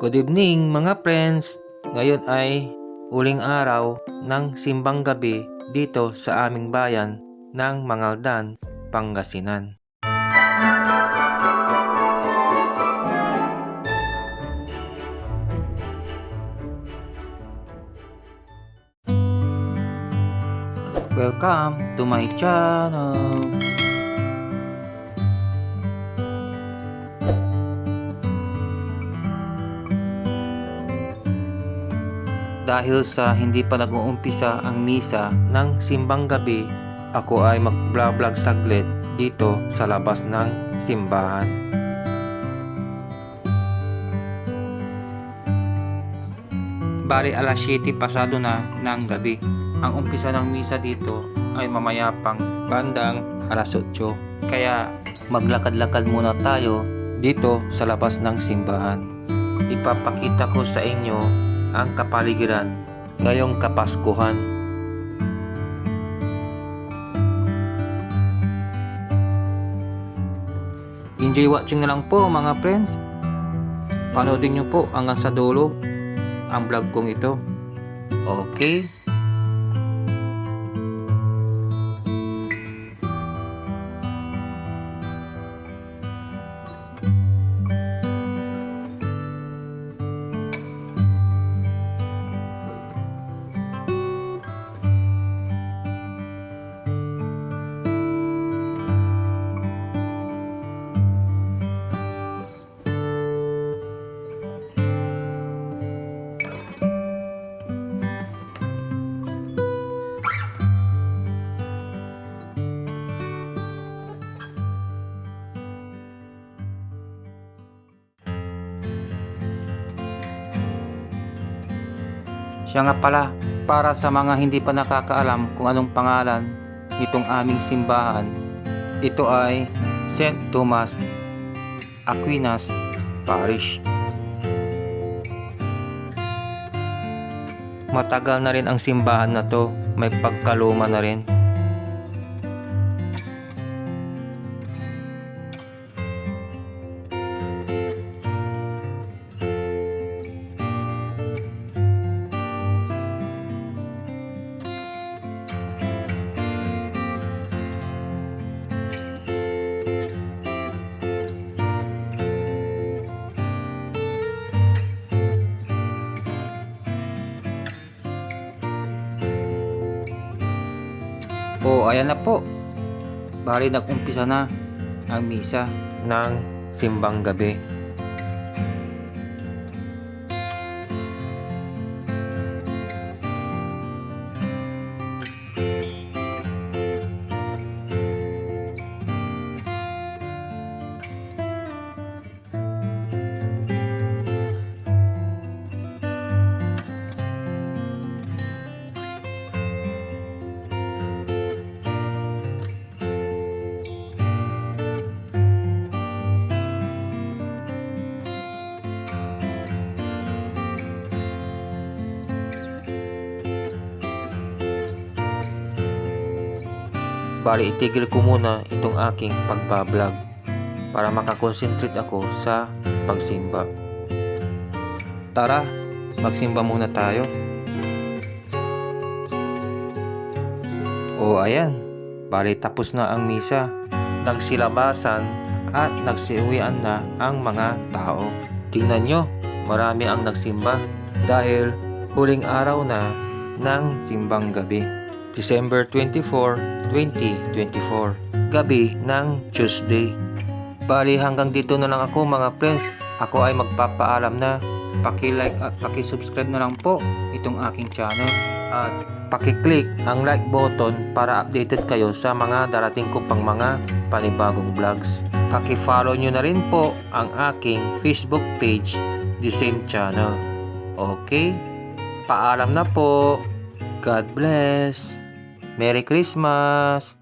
Good evening mga friends! Ngayon ay uling araw ng simbang gabi dito sa aming bayan ng Mangaldan, Pangasinan. Welcome to my channel! Dahil sa hindi pa nag-uumpisa ang misa ng simbang gabi, ako ay mag-vlog saglit dito sa labas ng simbahan. Bali alas 7 pasado na ng gabi. Ang umpisa ng misa dito ay mamaya pang bandang alas 8. Kaya maglakad-lakad muna tayo dito sa labas ng simbahan. Ipapakita ko sa inyo ang kapaligiran ngayong Kapaskuhan. Enjoy watching na lang po mga friends. Panoodin nyo po hanggang sa dulo ang vlog kong ito. Okay? Siya nga pala, para sa mga hindi pa nakakaalam kung anong pangalan nitong aming simbahan, ito ay St. Thomas Aquinas Parish. Matagal na rin ang simbahan na to, may pagkaluma na rin. O ayan na po. Bali nag-umpisa na ang misa ng simbang gabi. Bali itigil ko muna itong aking pagbablog para makakonsentrate ako sa pagsimba. Tara, magsimba muna tayo. O ayan, bali tapos na ang misa. Nagsilabasan at nagsiuwian na ang mga tao. Tingnan nyo, marami ang nagsimba dahil huling araw na ng simbang gabi. December 24, 2024. Gabi ng Tuesday. Bali hanggang dito na lang ako mga friends. Ako ay magpapaalam na. Paki-like at paki-subscribe na lang po itong aking channel. At paki-click ang like button para updated kayo sa mga darating ko pang mga panibagong vlogs. Paki-follow nyo na rin po ang aking Facebook page, the same channel. Okay? Paalam na po. God bless. Merry Christmas!